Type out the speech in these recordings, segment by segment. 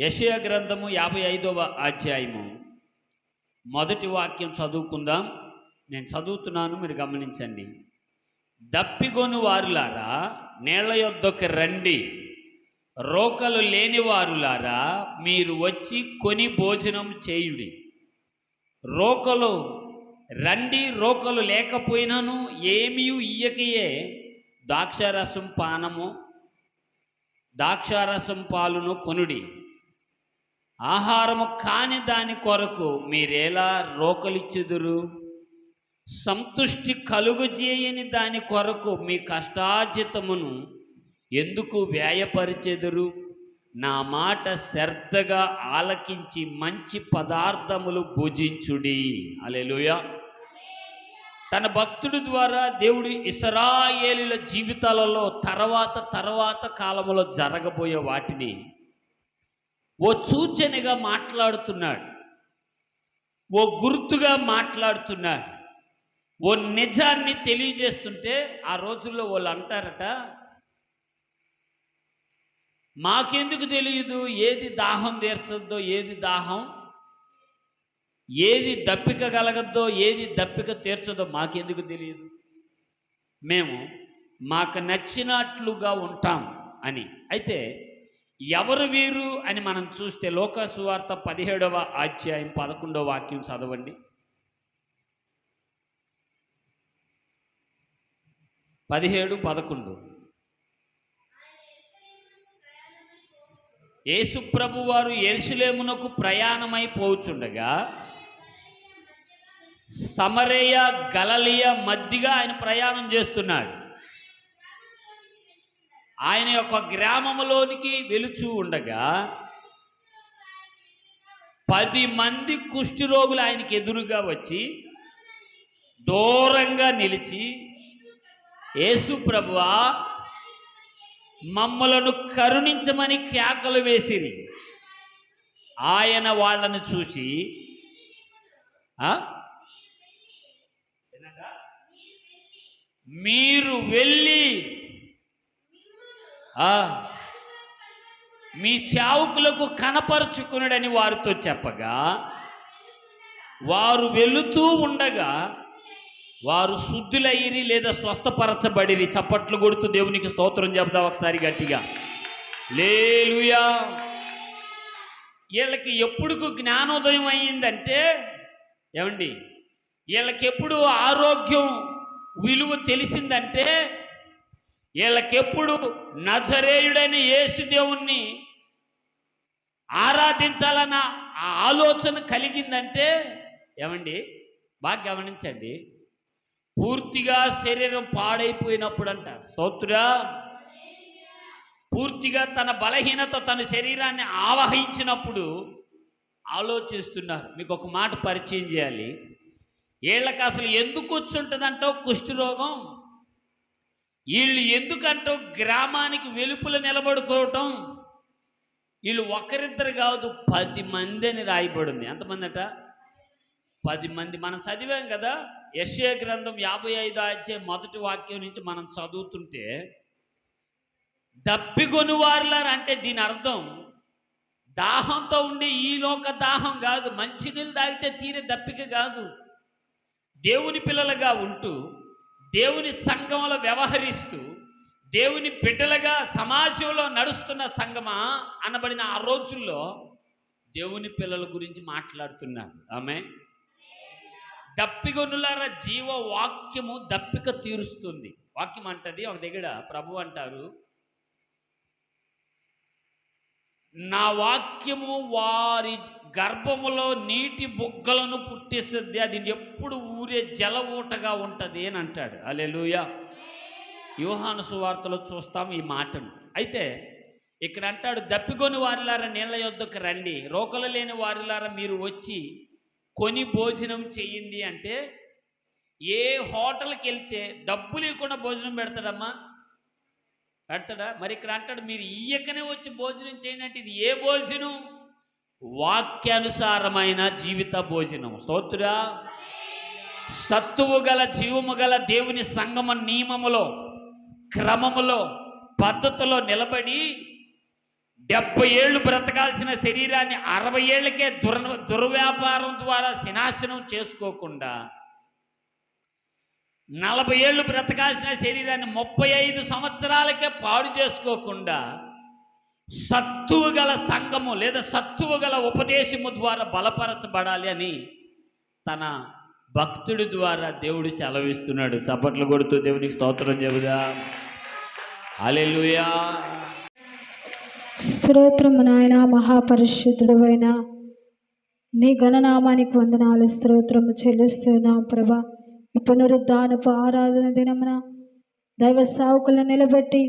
యషయ గ్రంథము యాభై ఐదవ అధ్యాయము. మొదటి వాక్యం చదువుకుందాం. నేను చదువుతున్నాను మీరు గమనించండి. దప్పిగొను వారులారా నేల యొద్దకు రండి. రోకలు లేని వారులారా మీరు వచ్చి కొని భోజనం చేయుడి. రోకలు రండి రోకలు లేకపోయినాను ఏమీ ఇయ్యకయే. ద్రాక్షారసం పానము ద్రాక్షారసం పాలును కొనుడి. ఆహారము కాని దాని కొరకు మీరేలా రోకలిచ్చుదురు? సంతుష్టి కలుగుజేయని దాని కొరకు మీ కష్టార్జితమును ఎందుకు వ్యయపరిచెదురు? నా మాట శ్రద్ధగా ఆలకించి మంచి పదార్థములు భుజించుడి. అలెలుయ తన భక్తుడి ద్వారా దేవుడు ఇసరాయేలుల జీవితాలలో తర్వాత తర్వాత కాలంలో జరగబోయే వాటిని ఓ సూచనగా మాట్లాడుతున్నాడు. ఓ గుర్తుగా మాట్లాడుతున్నాడు. ఓ నిజాన్ని తెలియజేస్తుంటే ఆ రోజుల్లో వాళ్ళు అంటారట మాకెందుకు తెలియదు? ఏది దాహం తీర్చద్దో ఏది దాహం? ఏది దప్పిక కలగద్దో ఏది దప్పిక తీర్చదో మాకెందుకు తెలియదు? మేము మాకు నచ్చినట్లుగా ఉంటాం అని. అయితే ఎవరు వీరు అని మనం చూస్తే లోకసువార్త పదిహేడవ అధ్యాయం పదకొండవ వాక్యం చదవండి. పదిహేడు పదకొండు. యేసుప్రభు వారు ఎరుసలేమునకు ప్రయాణమై పోచుండగా సమరేయ గలలియ మధ్యగా ఆయన ప్రయాణం చేస్తున్నాడు. ఆయన యొక్క గ్రామంలోనికి వెలుచు ఉండగా పది మంది కుష్ఠిరోగులు ఆయనకి ఎదురుగా వచ్చి దూరంగా నిలిచి యేసు ప్రభువా మమ్మలను కరుణించమని కేకలు వేసిరి. ఆయన వాళ్ళను చూసి మీరు వెళ్ళి మీ సేవకులకు కనపరుచుకున్నాడని వారితో చెప్పగా వారు వెళుతూ ఉండగా వారు శుద్ధులయ్యి లేదా స్వస్థపరచబడిరి. చప్పట్లు కొడుతూ దేవునికి స్తోత్రం చెప్దాం ఒకసారి గట్టిగా. లేలుయా. వీళ్ళకి ఎప్పుడు జ్ఞానోదయం అయ్యిందంటే ఏమండి? వీళ్ళకి ఎప్పుడు ఆరోగ్యం విలువ తెలిసిందంటే వీళ్ళకెప్పుడు నజరేయుడైన యేసుదేవుణ్ణి ఆరాధించాలన్న ఆ ఆలోచన కలిగిందంటే ఏమండి? బాగా గమనించండి. పూర్తిగా శరీరం పాడైపోయినప్పుడు అంట స్తోత్రుడా పూర్తిగా తన బలహీనత తన శరీరాన్ని ఆవహించినప్పుడు ఆలోచిస్తున్నారు. మీకు ఒక మాట పరిచయం చేయాలి. వీళ్ళకి అసలు ఎందుకు వచ్చి వచ్చుంటుందంటో కుష్ఠరోగం వీళ్ళు ఎందుకంటో గ్రామానికి వెలుపుల నిలబడుకోవటం. వీళ్ళు ఒకరిద్దరు కాదు పది మంది అని రాయబడింది. ఎంతమంది అట పది మంది. మనం చదివాం కదా యశ్య గ్రంథం యాభై ఐదు ఆచే మొదటి వాక్యం నుంచి మనం చదువుతుంటే దప్పిగొనువారులారు అంటే దీని అర్థం దాహంతో ఉండే ఈ లోక దాహం కాదు మంచినీళ్ళు తాగితే తీరే దప్పిక కాదు. దేవుని పిల్లలుగా ఉంటూ దేవుని సంఘంలో వ్యవహరిస్తూ దేవుని బిడ్డలుగా సమాజంలో నడుస్తున్న సంఘమా అనబడిన ఆ రోజుల్లో దేవుని పిల్లల గురించి మాట్లాడుతున్నాడు. ఆమె దప్పిగొన్నులార జీవ వాక్యము దప్పిక తీరుస్తుంది. వాక్యం అంటది ఒక దగ్గర ప్రభు అంటారు నా వాక్యము వారి గర్భములో నీటి బుగ్గలను పుట్టేస్తుంది అది ఎప్పుడు ఊరే జలవూటగా ఉంటుంది అని అంటాడు. అలెలుయా యోహాను సువార్తలో చూస్తాం ఈ మాటను. అయితే ఇక్కడ అంటాడు దప్పికొని వారిలారా నీళ్ళ యొద్దకు రండి. రోకలు లేని వారిలారా మీరు వచ్చి కొని భోజనం చెయ్యండి అంటే ఏ హోటల్కి వెళ్తే డబ్బు లేకుండా భోజనం పెడతాడమ్మా? పెడతాడా మరి ఇక్కడ అంటాడు మీరు ఇయ్యకనే వచ్చి భోజనం చేయనట్టు ఇది ఏ భోజనం? వాక్యానుసారమైన జీవిత భోజనం. స్తోత్రుడా. సత్తువు గల జీవము గల దేవుని సంగమ నియమములో క్రమములో పద్ధతిలో నిలబడి డెబ్బై ఏళ్ళు బ్రతకాల్సిన శరీరాన్ని అరవై ఏళ్ళకే దుర దుర్వ్యాపారం ద్వారా సినాశనం చేసుకోకుండా నలభై ఏళ్ళు బ్రతకాల్సిన శరీరాన్ని ముప్పై ఐదు సంవత్సరాలకే పాడు చేసుకోకుండా సత్తువు గల సంఘము లేదా సత్తువు గల ఉపదేశము ద్వారా బలపరచబడాలి అని తన భక్తుడి ద్వారా దేవుడు సెలవిస్తున్నాడు. సపట్లు కొడుతూ దేవునికి స్తోత్రం చెబుదా. అలెలుయా స్తోత్రము నాయన మహాపరిశుద్ధుడు అయిన నీ గణనామానికి వందనాలు స్తోత్రము చెల్లిస్తున్నాం ప్రభా. పునరుద్ధానపు ఆరాధన దినమున దైవ సావుకులను నిలబెట్టి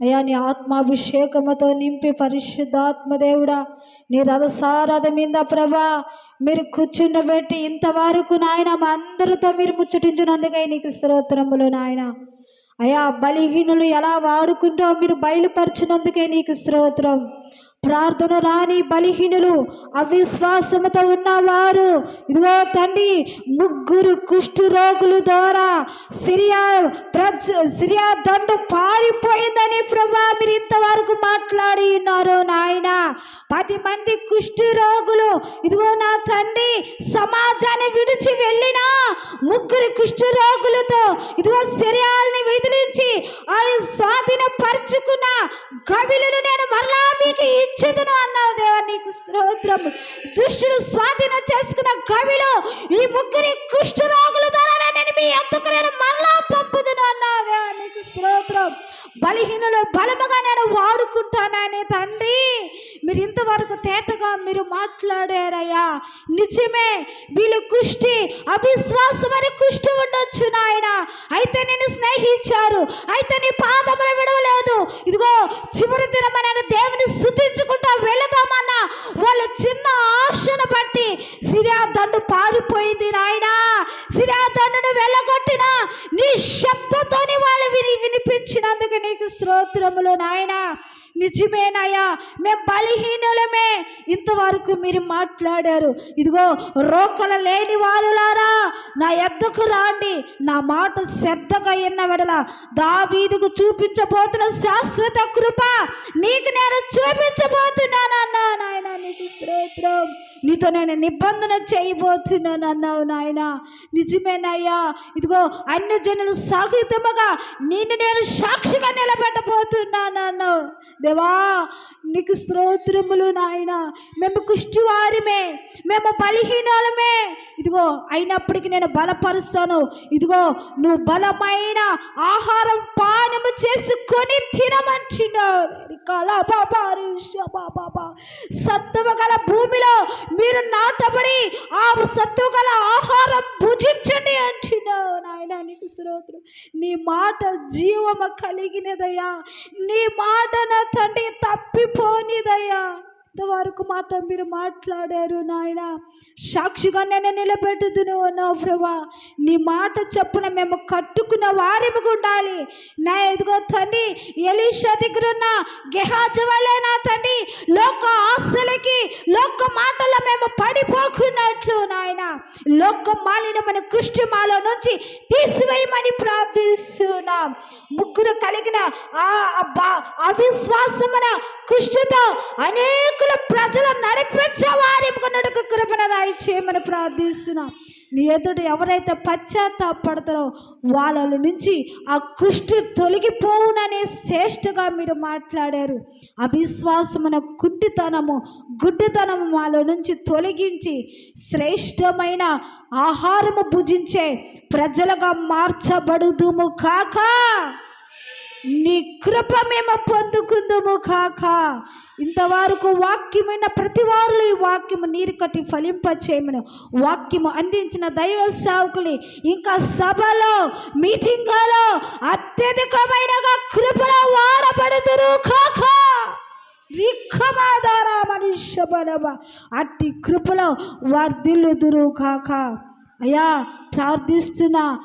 అయా నీ ఆత్మాభిషేకముతో నింపి పరిశుద్ధాత్మదేవుడా నీ రథసారథ మీద ప్రభా మీరు కూర్చుండబెట్టి ఇంతవరకు నాయన మా అందరితో మీరు ముచ్చటించినందుకై నీకు స్తోత్రములు నాయన. అయా బలిహీనులు ఎలా వాడుకుంటో మీరు బయలుపరిచినందుకే నీకు స్తోత్రం. ప్రార్థన రాని బలిహీనులు అవిశ్వాసముతో ఉన్నవారు. ఇదిగో తండ్రి ముగ్గురు కుష్టు రోగుల ద్వారా సిరియా ప్రజ సిరియా దండు పారిపోయిందని ప్రభా మీరు ఇంతవరకు మాట్లాడి ఉన్నారు నాయన. పది మంది కుష్టి రోగులు ఇదిగో నా తండ్రి సమాజాన్ని విడిచి వెళ్ళిన ముగ్గురు కుష్టి రోగులతో ఇదిగో సిరియాల్ని విదిలించి ఆయన స్వాధీనపరుచుకున్న కవిలను నేను మరలా మీకు ఇచ్చేదను అన్నావు దేవా నీకు స్తోత్రం దుష్టుడు స్వాధీనం చేసుకున్న కవిడు ఈ ముగ్గురి కుష్ఠ రోగుల ద్వారా నేను మీ ఎత్తుకు నేను మళ్ళా పంపుదును అన్నావు దేవా నీకు స్తోత్రం. బలహీనలో బలముగా నేను వాడుకుంటానని తండ్రి మీరు ఇంతవరకు తేటగా మీరు మాట్లాడారయ్యా. నిజమే వీళ్ళు కుష్టి అవిశ్వాసం అని కుష్టి ఉండొచ్చు నాయన. అయితే నేను స్నేహించారు అయితే నీ పాదములు విడవలేదు. ఇదిగో చివరి దినమైన దేవుని స్థుతించుకుంటా వెళదామన్నా. వాళ్ళ చిన్న ఆశను బట్టి సిరాదండు పారిపోయింది నాయనా. సిరాదండును వెళ్ళగొట్టిన నీ శబ్దంతోని వాళ్ళు విని వినిపించినందుకు నీకు స్తోత్రములు నాయనా. నిజమేనాయా? మేము బలహీనులమే. ఇంతవరకు మీరు మాట్లాడారు. ఇదిగో రోకలు లేని వారులారా నా ఎద్దకు రాండి. నా మాట శ్రద్ధగా ఎన్న వెడల దావీదుకు చూపించబోతున్న శాశ్వత కృప నీకు నేను చూపించబోతున్నాను నాయన. నీకు స్తోత్రం. నీతో నేను నిబంధన చేయబోతున్నాను అన్నావు నాయన. నిజమేనయ్యా ఇదిగో అన్ని జనులు సాగుతముగా నిన్ను నేను సాక్షిగా నిలబెట్టబోతున్నాను అన్నావు దేవా నీకు స్తోత్రములు నాయన. మేము కుష్టివారిమే మేము బలహీనాలమే. ఇదిగో అయినప్పటికీ నేను బలపరుస్తాను. ఇదిగో నువ్వు బలమైన ఆహారం పానము చేసుకొని తినమంటున్నారు సత్తువ గల భూమిలో మీరు నాటబడి ఆ సత్తువ గల ఆహారం భుజించండి అంటున్నావు నాయన. నీకు స్తోత్రం. నీ మాట జీవము కలిగినదయ్యా. నీ మాట నా తండ్రి తప్పిపోనిదయ్యా. ఇంతవరకు మాతో మీరు మాట్లాడారు నాయన. సాక్షిగా నేను నిలబెట్టుదును అన్నావు ప్రభా. నీ మాట చెప్పున మేము కట్టుకున్న వారిముగా ఉండాలి. నా ఎదుగో తండ్రి ఎలీషా దగ్గర ఉన్న గెహాజవలే నా తండ్రి లోక ఆస్తులకి లోక మాటల మేము పడిపోకున్నట్లు నాయన. లోక మాలినమైన కృష్టి మాలో నుంచి తీసివేయమని ప్రార్థిస్తున్నాం. ముగ్గురు కలిగిన ఆ అబ్బా కృష్టితో అనేక అనేకుల ప్రజలు నడిపించే వారి నడుక కృపణ రాయిచేయమని ప్రార్థిస్తున్నాం. నీ ఎదుట ఎవరైతే పశ్చాత్తాపడతారో వాళ్ళ నుంచి ఆ కుష్టి తొలగిపోవుననే శ్రేష్టగా మీరు మాట్లాడారు. అవిశ్వాసమున కుంటితనము గుడ్డితనము వాళ్ళ నుంచి తొలగించి శ్రేష్టమైన ఆహారము భుజించే ప్రజలుగా మార్చబడుదుము కాక. నీ కృప మేము పొందుకుందుము కాక. ఇంతవరకు వాక్యమైన ప్రతి వారిలో ఈ వాక్యము నీరు కట్టి ఫలింప చేయమని వాక్యము అందించిన దైవ సేవకులు ఇంకా సభలో మీటింగ్లో అత్యధికమైనగా కృపలో వాడబడుదురు కాక. రిక్కమాధార మనుష్య బలవ అట్టి కృపలో వర్ధిల్లుదురు కాక. అయ్యా ప్రార్థిస్తున్నా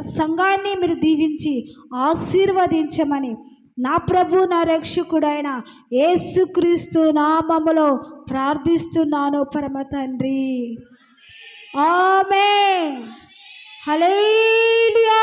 సంఘాన్ని మీరు దీవించి ఆశీర్వదించమని నా ప్రభు నా రక్షకుడైన యేసుక్రీస్తు నామములో ప్రార్థిస్తున్నాను పరమ తండ్రి. ఆమె హలేలుయా